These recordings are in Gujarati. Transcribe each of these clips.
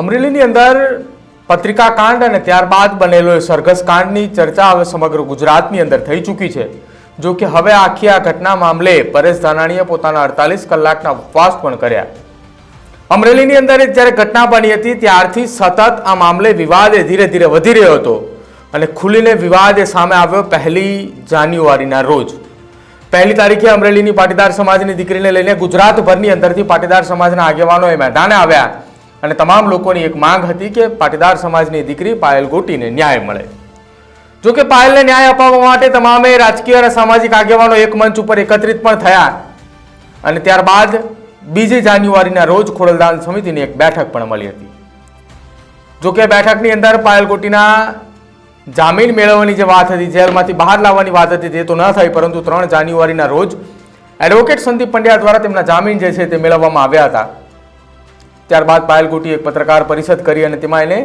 અમરેલીની અંદર પત્રિકા કાંડ અને ત્યારબાદ બનેલો એ સરઘસ કાંડની ચર્ચા હવે સમગ્ર ગુજરાતની અંદર થઈ ચૂકી છે. જો કે હવે આખી આ ઘટના મામલે પરેશ ધાનાણીએ પોતાના અડતાલીસ કલાકના ઉપવાસ પણ કર્યા. અમરેલીની અંદર જ્યારે ઘટના બની હતી ત્યારથી સતત આ મામલે વિવાદ એ ધીરે ધીરે વધી રહ્યો હતો અને ખુલીને વિવાદ એ સામે આવ્યો પહેલી જાન્યુઆરીના રોજ. પહેલી તારીખે અમરેલીની પાટીદાર સમાજની દીકરીને લઈને ગુજરાતભરની અંદરથી પાટીદાર સમાજના આગેવાનો એ મેદાને આવ્યા. અને તમામ લોકોની એક માંગ હતી કે પાટીદાર સમાજની દીકરી પાયલ ગોટીને ન્યાય મળે. જો કે પાયલને ન્યાય અપાવવા માટે તમામે રાજકીય અને સામાજિક આગેવાનો એક મંચ ઉપર એકત્રિત પણ થયા. અને ત્યારબાદ બીજી જાન્યુઆરીના રોજ ખોડલદાન સમિતિની એક બેઠક પણ મળી હતી. જો કે બેઠકની અંદર પાયલ ગોટીના જામીન મેળવવાની જે વાત હતી, જેલમાંથી બહાર લાવવાની વાત હતી તે તો ન થઈ, પરંતુ ત્રણ જાન્યુઆરીના રોજ એડવોકેટ સંદીપ પંડ્યા દ્વારા તેમના જામીન જે છે તે મેળવવામાં આવ્યા હતા. ત્યારબાદ પાયલ એક પત્રકાર પરિષદ કરી અને તેમાં એને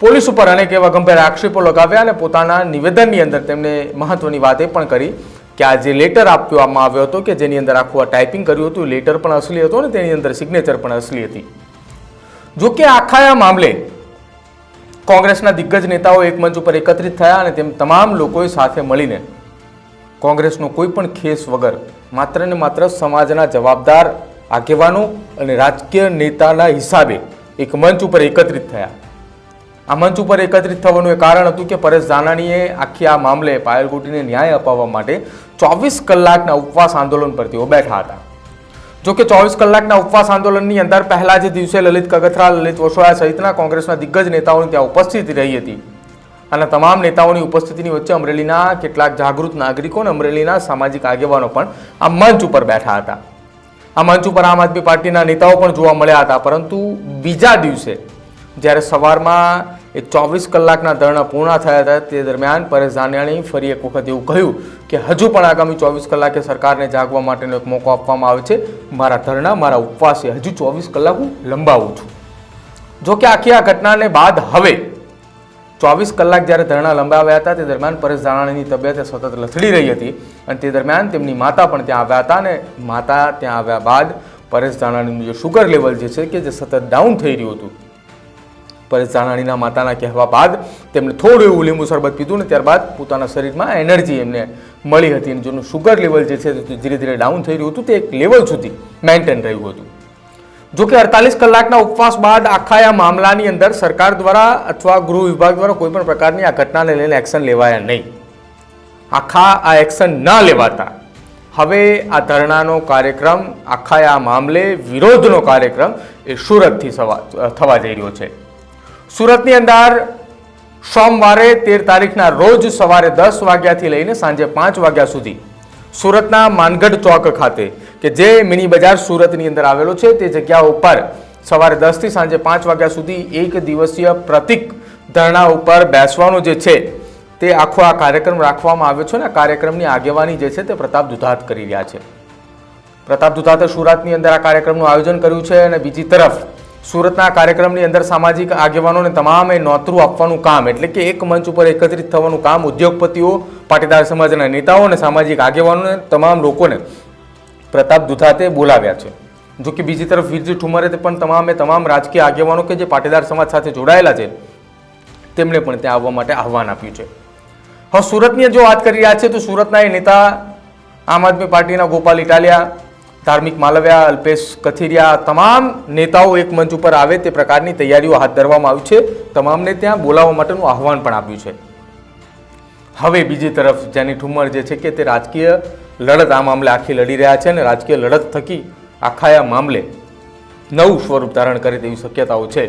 પોલીસ ઉપર અનેક એવા ગંભીર આક્ષેપો લગાવ્યા અને પોતાના નિવેદનની અંદર તેમણે મહત્વની વાત એ પણ કરી કે આ જે લેટર આપવામાં આવ્યો હતો કે જેની અંદર આખું આ ટાઈપિંગ કર્યું હતું લેટર પણ અસલી હતો અને તેની અંદર સિગ્નેચર પણ અસલી હતી. જો કે આખા આ મામલે કોંગ્રેસના દિગ્ગજ નેતાઓ એક મંચ ઉપર એકત્રિત થયા અને તેમ તમામ લોકોએ સાથે મળીને કોંગ્રેસનો કોઈ પણ ખેસ વગર માત્ર ને માત્ર સમાજના જવાબદાર આગેવાનો અને રાજકીય નેતાના હિસાબે એક મંચ ઉપર એકત્રિત થયા. આ મંચ ઉપર એકત્રિત થવાનું એ કારણ હતું કે પરેશ ધાનાણીએ આખી આ મામલે પાયલ ગોટીને ન્યાય અપાવવા માટે ચોવીસ કલાકના ઉપવાસ આંદોલન પર તેઓ બેઠા હતા. જો કે ચોવીસ કલાકના ઉપવાસ આંદોલનની અંદર પહેલા જે દિવસે લલિત કગથરા, લલિત વસોયા સહિતના કોંગ્રેસના દિગ્ગજ નેતાઓની ત્યાં ઉપસ્થિતિ રહી હતી. અને તમામ નેતાઓની ઉપસ્થિતિની વચ્ચે અમરેલીના કેટલાક જાગૃત નાગરિકો અને અમરેલીના સામાજિક આગેવાનો પણ આ મંચ ઉપર બેઠા હતા. આ મંચ ઉપર આમ આદમી પાર્ટીના નેતાઓ પણ જોવા મળ્યા હતા. પરંતુ બીજા દિવસે જ્યારે સવારમાં એ ચોવીસ કલાકના ધરણા પૂર્ણ થયા હતા, તે દરમિયાન પરેશ ધાનાણી ફરી એક વખત એવું કહ્યું કે હજુ પણ આગામી ચોવીસ કલાકે સરકારને જાગવા માટેનો એક મોકો આપવામાં આવે છે. મારા ધરણા, મારા ઉપવાસે હજુ ચોવીસ કલાક હું લંબાવું છું. જો કે આખી આ ઘટનાને બાદ હવે ચોવીસ કલાક જ્યારે ધરણા લંબાવ્યા હતા, તે દરમિયાન પરેશ ધાણાણીની તબિયત સતત લથડી રહી હતી અને તે દરમિયાન તેમની માતા પણ ત્યાં આવ્યા હતા અને માતા ત્યાં આવ્યા બાદ પરેશ ધાણાણીનું જે શુગર લેવલ જે છે કે જે સતત ડાઉન થઈ રહ્યું હતું. પરેશ ધાણાણીના માતાના કહેવા બાદ તેમણે થોડું એવું લીંબુ શરબત પીધું ને ત્યારબાદ પોતાના શરીરમાં એનર્જી એમને મળી હતી અને જેનું શુગર લેવલ જે છે ધીરે ધીરે ડાઉન થઈ રહ્યું હતું, તે એક લેવલ સુધી મેન્ટેન રહ્યું હતું. જો કે અડતાલીસ કલાકના ઉપવાસ બાદ આખા આ મામલાની અંદર સરકાર દ્વારા અથવા ગૃહ વિભાગ દ્વારા કોઈપણ પ્રકારની આ ઘટનાને લઈને એક્શન લેવાયા નહીં. આખા આ એક્શન ન લેવાતા. હવે આ ધરણાનો કાર્યક્રમ, આખા આ મામલે વિરોધનો કાર્યક્રમ એ સુરતથી થવા જઈ રહ્યો છે. સુરતની અંદર સોમવારે તેર તારીખના રોજ સવારે દસ વાગ્યાથી લઈને સાંજે પાંચ વાગ્યા સુધી સુરતના માનગઢ ચોક ખાતે, કે જે મિની બજાર સુરતની અંદર આવેલો છે, તે જગ્યા ઉપર સવારે દસથી સાંજે પાંચ વાગ્યા સુધી એક દિવસીય પ્રતિક ધરણા ઉપર બેસવાનો જે છે, તે આખો આ કાર્યક્રમ રાખવામાં આવ્યો છે આ કાર્યક્રમની આગેવાની જે છે, તે પ્રતાપ દુધાત કરી રહ્યા છે. પ્રતાપ દુધાતે સુરતની અંદર આ કાર્યક્રમનું આયોજન કર્યું છે અને બીજી તરફ સુરતના કાર્યક્રમની અંદર સામાજિક આગેવાનોને તમામે નોતરું આપવાનું કામ, એટલે કે એક મંચ ઉપર એકત્રિત થવાનું કામ, ઉદ્યોગપતિઓ, પાટીદાર સમાજના નેતાઓ અને સામાજિક આગેવાનોને તમામ લોકોને પ્રતાપ દુધાતે બોલાવ્યા છે. જો કે બીજી તરફ વીરજી ઠુમરે પણ તમામે તમામ રાજકીય આગેવાનો કે જે પાટીદાર સમાજ સાથે જોડાયેલા છે તેમણે પણ ત્યાં આવવા માટે આહવાન આપ્યું છે. હવે સુરતની જો વાત કરી રહ્યા છે, તો સુરતના એ નેતા આમ આદમી પાર્ટીના ગોપાલ ઇટાલિયા ધાર્મિક માલવ્યા અલ્પેશ કથિરિયા તમામ નેતાઓ એક મંચ ઉપર આવે તે પ્રકારની તૈયારીઓ હાથ ધરવામાં આવી છે. તમામને ત્યાં બોલાવવા માટેનું આહવાન પણ આપ્યું છે. હવે બીજી તરફ જેની ઠુમર જે છે કે તે રાજકીય લડત આ મામલે આખી લડી રહ્યા છે અને રાજકીય લડત થકી આખા આ મામલે નવું સ્વરૂપ ધારણ કરે તેવી શક્યતાઓ છે.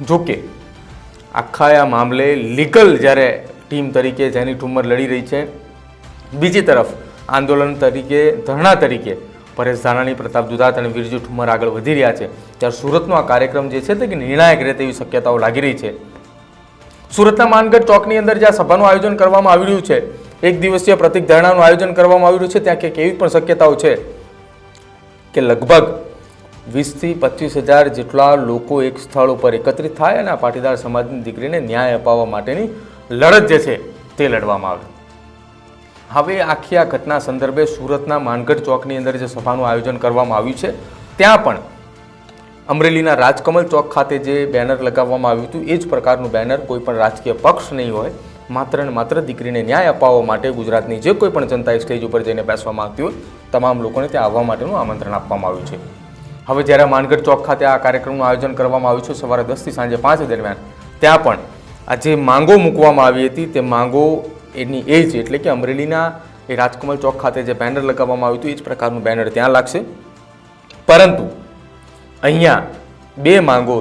જોકે આખા આ મામલે લીગલ જ્યારે ટીમ તરીકે જેની ઠુમર લડી રહી છે. બીજી તરફ આંદોલન તરીકે, ધરણા તરીકે પરેશ ધાનાણી પ્રતાપ દુધાત અને વિરજુ ઠુમર આગળ વધી રહ્યા છે. ત્યારે સુરતનો આ કાર્યક્રમ જે છે તે કે નિર્ણાયક રહે તેવી શક્યતાઓ લાગી રહી છે. સુરતના માનગઢ ચોકની અંદર જ્યાં સભાનું આયોજન કરવામાં આવી રહ્યું છે, એક દિવસીય પ્રતિક ધરણાનું આયોજન કરવામાં આવી રહ્યું છે, ત્યાં કંઈક એવી પણ શક્યતાઓ છે કે લગભગ વીસથી પચીસ હજાર જેટલા લોકો એક સ્થળ ઉપર એકત્રિત થાય અને આ પાટીદાર સમાજની દીકરીને ન્યાય અપાવવા માટેની લડત જે છે તે લડવામાં આવે. હવે આખી આ ઘટના સંદર્ભે સુરતના માનગઢ ચોકની અંદર જે સભાનું આયોજન કરવામાં આવ્યું છે, ત્યાં પણ અમરેલીના રાજકમલ ચોક ખાતે જે બેનર લગાવવામાં આવ્યું હતું, એ જ પ્રકારનું બેનર કોઈ પણ રાજકીય પક્ષ નહીં હોય. માત્ર ને માત્ર દીકરીને ન્યાય અપાવવા માટે ગુજરાતની જે કોઈ પણ જનતાએ સ્ટેજ ઉપર જઈને બેસવા માંગતી હોય, તમામ લોકોને ત્યાં આવવા માટેનું આમંત્રણ આપવામાં આવ્યું છે. હવે જ્યારે માનગઢ ચોક ખાતે આ કાર્યક્રમનું આયોજન કરવામાં આવ્યું છે, સવારે દસથી સાંજે પાંચ દરમિયાન, ત્યાં પણ આ જે માંગો મૂકવામાં આવી હતી, તે માંગો એની એ જ એટલે કે અમરેલીના એ રાજકમલ ચોક ખાતે જે બેનર લગાવવામાં આવ્યું હતું, એ જ પ્રકારનું બેનર ત્યાં લાગશે. પરંતુ અહીંયા બે માંગો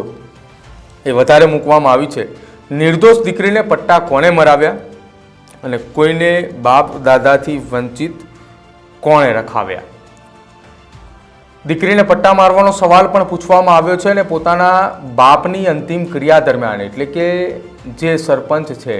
એ વધારે મૂકવામાં આવી છે. નિર્દોષ દીકરીને પટ્ટા કોણે મરાવ્યા અને કોઈને બાપ દાદાથી વંચિત કોણે રખાવ્યા? દીકરીને પટ્ટા મારવાનો સવાલ પણ પૂછવામાં આવ્યો છે અને પોતાના બાપની અંતિમ ક્રિયા દરમિયાન, એટલે કે જે સરપંચ છે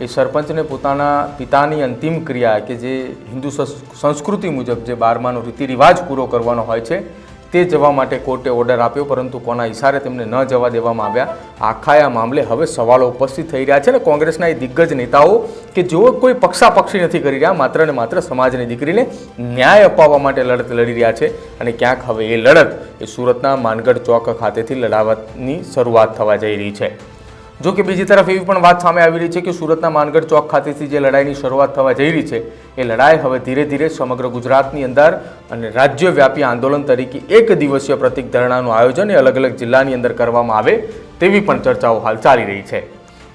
એ સરપંચને પોતાના પિતાની અંતિમ ક્રિયા કે જે હિન્દુ સંસ- સંસ્કૃતિ મુજબ જે બારમાનો રીતિ રિવાજ પૂરો કરવાનો હોય છે, તે જવા માટે કોર્ટે ઓર્ડર આપ્યો, પરંતુ કોના ઇશારે તેમને ન જવા દેવામાં આવ્યા. આખા આ મામલે હવે સવાલો ઉપસ્થિત થઈ રહ્યા છે ને કોંગ્રેસના એ દિગ્ગજ નેતાઓ કે જેઓ કોઈ પક્ષાપક્ષી નથી કરી રહ્યા, માત્ર ને માત્ર સમાજની દીકરીને ન્યાય અપાવવા માટે લડત લડી રહ્યા છે અને ક્યાંક હવે એ લડત એ સુરતના માનગઢ ચોક ખાતેથી લડાવવાની શરૂઆત થવા જઈ રહી છે. જો કે બીજી તરફ એવી પણ વાત સામે આવી રહી છે કે સુરતના માનગઢ ચોક ખાતેથી જે લડાઈની શરૂઆત થવા જઈ રહી છે, એ લડાઈ હવે ધીરે ધીરે સમગ્ર ગુજરાતની અંદર અને રાજ્યવ્યાપી આંદોલન તરીકે એક દિવસીય પ્રતિક ધરણાનું આયોજન એ અલગ અલગ જિલ્લાની અંદર કરવામાં આવે તેવી પણ ચર્ચાઓ હાલ ચાલી રહી છે.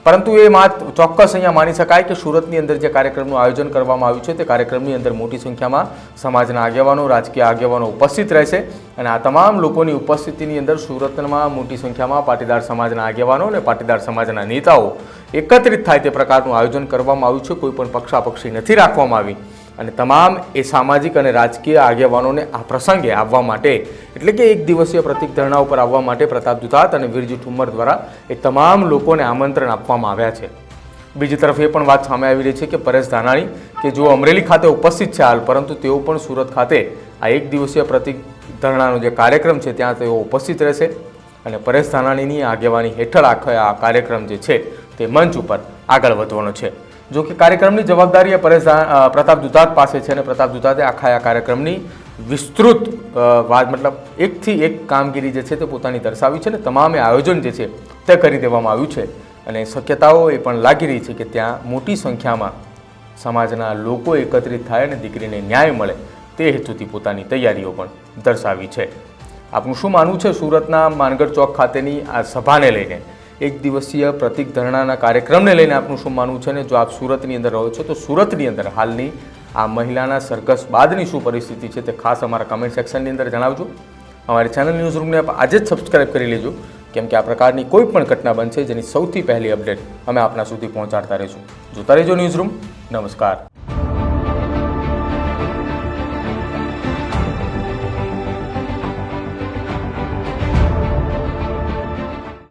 પરંતુ એ ચોક્કસ અહીંયા માની શકાય કે સુરતની અંદર જે કાર્યક્રમનું આયોજન કરવામાં આવ્યું છે, તે કાર્યક્રમની અંદર મોટી સંખ્યામાં સમાજના આગેવાનો, રાજકીય આગેવાનો ઉપસ્થિત રહેશે અને આ તમામ લોકોની ઉપસ્થિતિની અંદર સુરતમાં મોટી સંખ્યામાં પાટીદાર સમાજના આગેવાનો અને પાટીદાર સમાજના નેતાઓ એકત્રિત થાય તે પ્રકારનું આયોજન કરવામાં આવ્યું છે. કોઈ પણ પક્ષાપક્ષી નથી રાખવામાં આવી. અને તમામ એ સામાજિક અને રાજકીય આગેવાનોને આ પ્રસંગે આવવા માટે, એટલે કે એક દિવસીય પ્રતિક ધરણા ઉપર આવવા માટે પ્રતાપ દુધાત અને વીરજી ઠુમ્મર દ્વારા એ તમામ લોકોને આમંત્રણ આપવામાં આવ્યા છે. બીજી તરફ એ પણ વાત સામે આવી રહી છે કે પરેશ ધાનાણી, કે જો અમરેલી ખાતે ઉપસ્થિત છે હાલ, પરંતુ તેઓ પણ સુરત ખાતે આ એક દિવસીય પ્રતિક ધરણાનો જે કાર્યક્રમ છે, ત્યાં તેઓ ઉપસ્થિત રહેશે. અને પરેશ ધાનાણીની આગેવાની હેઠળ આખા આ કાર્યક્રમ જે છે, તે મંચ ઉપર આગળ વધવાનો છે. જો કે કાર્યક્રમની જવાબદારી પરેશ પ્રતાપ દુધાત પાસે છે અને પ્રતાપ દુધાતે આખા આ કાર્યક્રમની વિસ્તૃત વાત, મતલબ એકથી એક કામગીરી જે છે તે પોતાની દર્શાવી છે અને તમામે આયોજન જે છે તે કરી દેવામાં આવ્યું છે. અને શક્યતાઓ એ પણ લાગી રહી છે કે ત્યાં મોટી સંખ્યામાં સમાજના લોકો એકત્રિત થાય અને દીકરીને ન્યાય મળે તે હેતુથી પોતાની તૈયારીઓ પણ દર્શાવી છે. આપનું શું માનવું છે? સુરતના માનગઢ ચોક ખાતેની આ સભાને લઈને એક દિવસીય પ્રતિક ધરણાના કાર્યક્રમને લઈને આપનું શું માનવું છે ને જો આપ સુરતની અંદર રહો છો, તો સુરતની અંદર હાલની આ મહિલાના સરઘસ બાદની શું પરિસ્થિતિ છે તે ખાસ અમારા કમેન્ટ સેક્શનની અંદર જણાવજો. અમારી ચેનલ ન્યૂઝ રૂમને આપ આજે જ સબસ્ક્રાઇબ કરી લેજો, કેમ કે આ પ્રકારની કોઈ પણ ઘટના બનશે જેની સૌથી પહેલી અપડેટ અમે આપના સુધી પહોંચાડતા રહીશું. જોતા રહેજો ન્યૂઝ રૂમ નમસ્કાર.